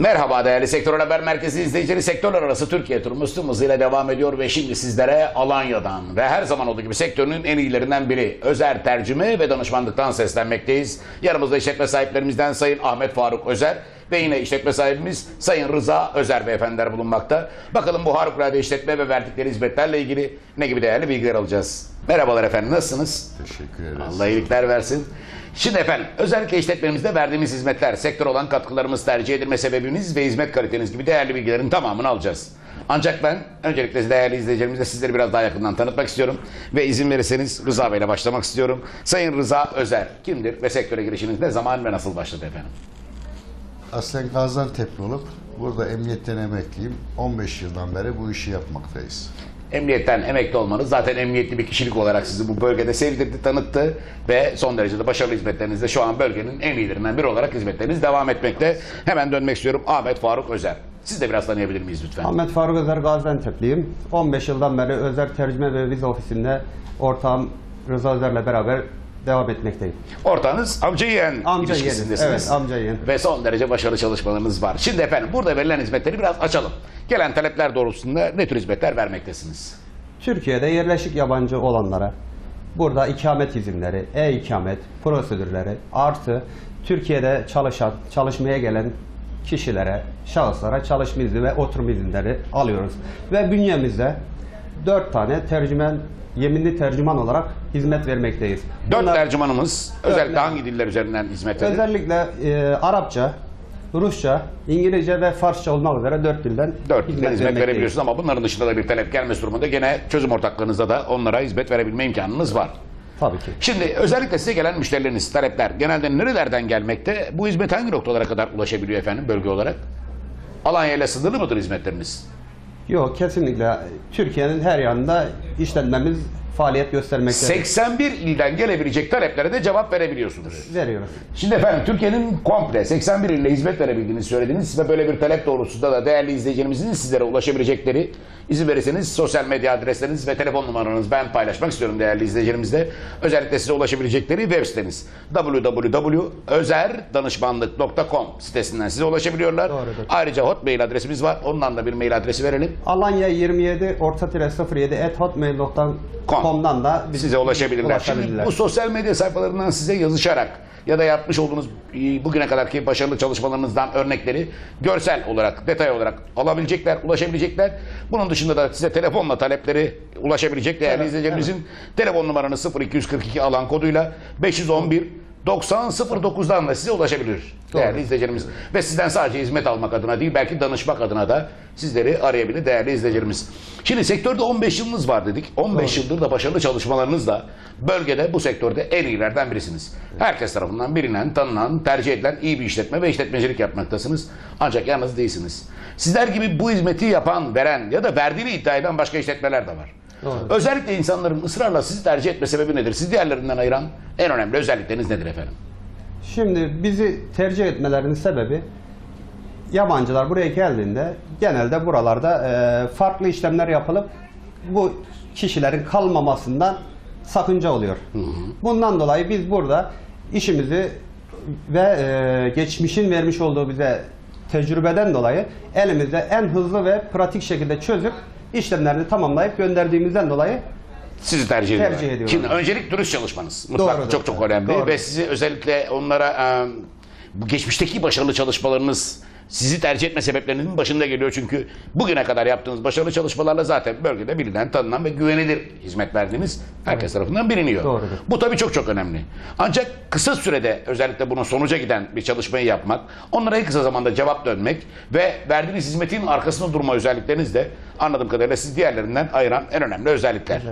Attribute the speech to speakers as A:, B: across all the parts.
A: Merhaba değerli Sektör Haber Merkezi izleyicileri. Sektörler arası Türkiye turumuz tüm hızıyla devam ediyor ve şimdi sizlere Alanya'dan ve her zaman olduğu gibi sektörünün en iyilerinden biri Özer Tercüme ve Danışmanlıktan seslenmekteyiz. Yanımızda işletme sahiplerimizden Sayın Ahmet Faruk Özer ve yine işletme sahibimiz Sayın Rıza Özer beyefendiler bulunmakta. Bakalım bu harikulade işletme ve verdikleri hizmetlerle ilgili ne gibi değerli bilgiler alacağız. Merhabalar efendim nasılsınız?
B: Teşekkür ederiz.
A: Allah iyilikler versin. Şimdi efendim özellikle işletmemizde verdiğimiz hizmetler, sektör olan katkılarımız, tercih edilme sebebiniz ve hizmet kaliteniz gibi değerli bilgilerin tamamını alacağız. Ancak ben öncelikle değerli izleyicilerimizle sizleri biraz daha yakından tanıtmak istiyorum. Ve izin verirseniz Rıza Bey ile başlamak istiyorum. Sayın Rıza Özer kimdir ve sektöre girişiniz ne zaman ve nasıl başladı efendim?
B: Aslen Gaziantep'li olup burada emniyetten emekliyim. 15 yıldan beri bu işi yapmaktayız.
A: Emniyetten emekli olmanız zaten emniyetli bir kişilik olarak sizi bu bölgede sevdirdi, tanıttı ve son derecede başarılı hizmetlerinizde şu an bölgenin en iyilerinden biri olarak hizmetleriniz devam etmekte. Hemen dönmek istiyorum Ahmet Faruk Özer. Siz de biraz tanıyabilir miyiz lütfen?
C: Ahmet Faruk Özer Gaziantep'liyim. 15 yıldan beri Özer Tercüme ve Vize Ofisi'nde ortağım Rıza Özer'le beraber devam etmekteyim.
A: Ortağınız amca yeğen
C: Amca
A: ilişkisindesiniz.
C: yeğenim, evet, amca yeğen.
A: Ve son derece başarılı çalışmalarınız var. Şimdi efendim burada verilen hizmetleri biraz açalım. Gelen talepler doğrultusunda ne tür hizmetler vermektesiniz?
C: Türkiye'de yerleşik yabancı olanlara burada ikamet izinleri, e-ikamet prosedürleri artı Türkiye'de çalışan, çalışmaya gelen kişilere, şahıslara çalışma izni ve oturma izinleri alıyoruz. Ve bünyemizde 4 tane tercümen, yeminli tercüman olarak hizmet vermekteyiz.
A: Dört
C: Bunlar-
A: tercümanımız özellikle
C: Dört-
A: hangi diller üzerinden hizmet verir?
C: Özellikle e, Arapça, Rusça, İngilizce ve Farsça olmak üzere dört dilden
A: Dört dilden hizmet verebiliyorsunuz ama bunların dışında da bir talep gelmesi durumunda gene çözüm ortaklığınızda da onlara hizmet verebilme imkanınız var.
C: Tabii ki.
A: Şimdi özellikle size gelen müşterileriniz, talepler genelde nerelerden gelmekte? Bu hizmet hangi noktalara kadar ulaşabiliyor efendim bölge olarak? Alanya ile sınırlı mıdır hizmetleriniz?
C: Yok kesinlikle Türkiye'nin her yanında işletmemiz faaliyet göstermekte.
A: 81 ilden gelebilecek taleplere de cevap verebiliyorsunuz.
C: veriyoruz.
A: Şimdi efendim Türkiye'nin komple 81 iline hizmet verebildiğini söylediniz ve böyle bir talep doğrultusunda da değerli izleyicilerimizin sizlere ulaşabilecekleri izin verirseniz sosyal medya adresleriniz ve telefon numaranızı ben paylaşmak istiyorum değerli izleyicilerimizle. Özellikle size ulaşabilecekleri web siteniz www.özerdanışmanlık.com sitesinden size ulaşabiliyorlar.
C: Doğrudur.
A: Ayrıca hotmail adresimiz var. Ondan da bir mail adresi verelim.
C: Alanya 27 orta tire 07 at hotmail.com'dan da biz-
A: size ulaşabilirler. Şimdi
C: ulaşabilirler.
A: bu sosyal medya sayfalarından size yazışarak ya da yapmış olduğunuz e, bugüne kadarki başarılı çalışmalarınızdan örnekleri görsel olarak, detay olarak alabilecekler, ulaşabilecekler. Bunun dışında da size telefonla talepleri ulaşabilecek değerli
C: Evet,
A: izleyicilerimizin telefon numaranız 0242 alan koduyla 511 9009'dan da size ulaşabilir değerli izleyicilerimiz. Ve sizden sadece hizmet almak adına değil belki danışmak adına da sizleri arayabilir değerli izleyicilerimiz. Şimdi sektörde 15 yılınız var dedik. 15 yıldır da başarılı çalışmalarınızla bölgede bu sektörde en iyilerden birisiniz. Herkes tarafından bilinen, tanınan, tercih edilen iyi bir işletme ve işletmecilik yapmaktasınız. Ancak yalnız değilsiniz. Sizler gibi bu hizmeti yapan, veren ya da verdiğini iddia eden başka işletmeler de var.
C: Doğru.
A: Özellikle insanların ısrarla sizi tercih etme sebebi nedir? Sizi diğerlerinden ayıran en önemli özellikleriniz nedir efendim?
C: Şimdi bizi tercih etmelerinin sebebi yabancılar buraya geldiğinde genelde buralarda e, farklı işlemler yapılıp bu kişilerin kalmamasından sakınca oluyor. Bundan dolayı biz burada işimizi ve e, geçmişin vermiş olduğu bize tecrübeden dolayı elimizde en hızlı ve pratik şekilde çözüp işlemlerini tamamlayıp gönderdiğimizden dolayı
A: Sizi tercih ediyorlar.
C: Tercih ediyorlar.
A: Şimdi öncelik dürüst çalışmanız. Mutlaka
C: Doğrudur.
A: çok çok önemli
C: Doğru.
A: ve sizi özellikle onlara bu geçmişteki başarılı çalışmalarınız sizi tercih etme sebeplerinin başında geliyor çünkü bugüne kadar yaptığınız başarılı çalışmalarla zaten bölgede bilinen, tanınan ve güvenilir hizmet verdiğiniz herkes tarafından biliniyor.
C: Doğrudur.
A: Bu tabii çok çok önemli. Ancak kısa sürede özellikle bunun sonuca giden bir çalışmayı yapmak, onlara en kısa zamanda cevap dönmek ve verdiğiniz hizmetin arkasında durma özellikleriniz de anladığım kadarıyla sizi diğerlerinden ayıran en önemli özellikler.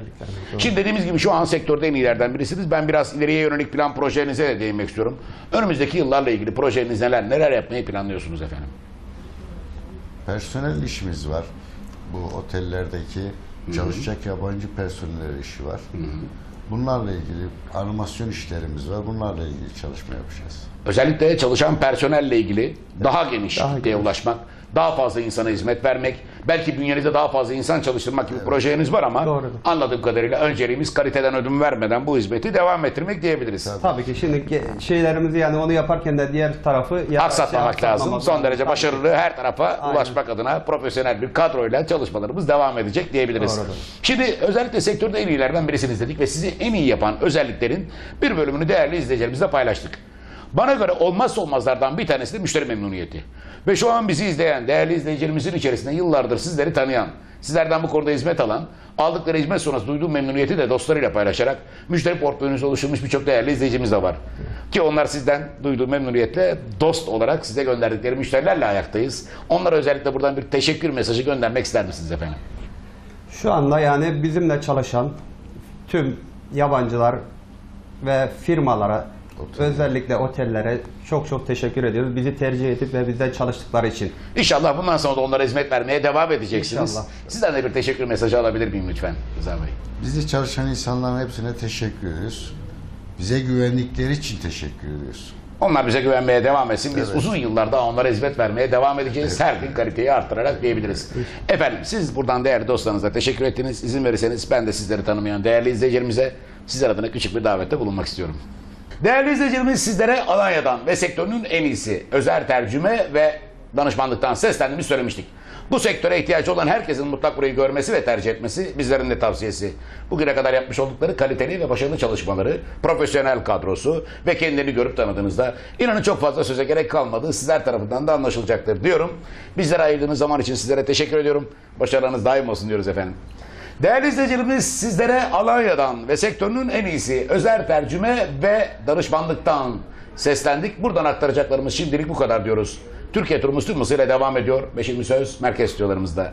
A: Şimdi dediğimiz gibi şu an sektörde en iyilerden birisiniz. Ben biraz ileriye yönelik plan projenize de değinmek istiyorum. Önümüzdeki yıllarla ilgili projeniz neler, neler yapmayı planlıyorsunuz efendim?
B: Personel işimiz var. Bu otellerdeki çalışacak yabancı personel işi var. Bunlarla ilgili animasyon işlerimiz var. Bunlarla ilgili çalışma yapacağız.
A: Özellikle çalışan personelle ilgili daha geniş
C: Daha
A: kitleye ulaşmak, daha fazla insana hizmet vermek, Belki bünyenizde daha fazla insan çalıştırmak gibi projeniz var ama
C: Doğrudur.
A: anladığım kadarıyla önceliğimiz kaliteden ödün vermeden bu hizmeti devam ettirmek diyebiliriz.
C: Tabii ki şimdi ge- şeylerimizi yani onu yaparken de diğer tarafı ya-
A: Aksatmamak
C: şey,
A: lazım.
C: aksatmamak
A: Son derece
C: Tabii.
A: başarılı her tarafa ulaşmak adına profesyonel bir kadroyla çalışmalarımız devam edecek diyebiliriz.
C: Doğrudur.
A: Şimdi özellikle sektörde en iyilerden birisiniz dedik ve sizi en iyi yapan özelliklerin bir bölümünü değerli izleyicilerimizle paylaştık. Bana göre olmazsa olmazlardan bir tanesi de müşteri memnuniyeti. Ve şu an bizi izleyen değerli izleyicilerimizin içerisinde yıllardır sizleri tanıyan, sizlerden bu konuda hizmet alan, aldıkları hizmet sonrası duyduğu memnuniyeti de dostlarıyla paylaşarak müşteri portföyünüz oluşturmuş birçok değerli izleyicimiz de var. Ki onlar sizden duyduğu memnuniyetle dost olarak size gönderdikleri müşterilerle ayaktayız. Onlara özellikle buradan bir teşekkür mesajı göndermek ister misiniz efendim?
C: Şu anda yani bizimle çalışan tüm yabancılar ve firmalara özellikle otellere çok çok teşekkür ediyoruz. Bizi tercih edip ve bizden çalıştıkları için.
A: İnşallah bundan sonra da onlara hizmet vermeye devam edeceksiniz.
C: İnşallah.
A: Sizden de bir teşekkür mesajı alabilir miyim lütfen Rıza Bey?
B: Bizde çalışan insanların hepsine teşekkür ediyoruz. Bize güvendikleri için teşekkür ediyoruz.
A: Onlar bize güvenmeye devam etsin. Biz
B: Evet.
A: uzun yıllar daha onlara hizmet vermeye devam edeceğiz. Her gün kaliteyi arttırarak diyebiliriz. Efendim siz buradan değerli dostlarınıza teşekkür ettiniz. İzin verirseniz ben de sizleri tanımayan değerli izleyicilerimize sizler adına küçük bir davette bulunmak istiyorum. Değerli izleyicilerimiz sizlere Alanya'dan ve sektörünün en iyisi özel tercüme ve danışmanlıktan seslendiğimizi söylemiştik. Bu sektöre ihtiyacı olan herkesin mutlak burayı görmesi ve tercih etmesi bizlerin de tavsiyesi. Bugüne kadar yapmış oldukları kaliteli ve başarılı çalışmaları, profesyonel kadrosu ve kendilerini görüp tanıdığınızda inanın çok fazla söze gerek kalmadığı sizler tarafından da anlaşılacaktır diyorum. Bizlere ayırdığınız zaman için sizlere teşekkür ediyorum. Başarılarınız daim olsun diyoruz efendim. Değerli izleyicilerimiz sizlere Alanya'dan ve sektörünün en iyisi özel tercüme ve danışmanlıktan seslendik. Buradan aktaracaklarımız şimdilik bu kadar diyoruz. Türkiye turumuz tüm hızıyla devam ediyor. Beşinci söz merkez stüdyolarımızda.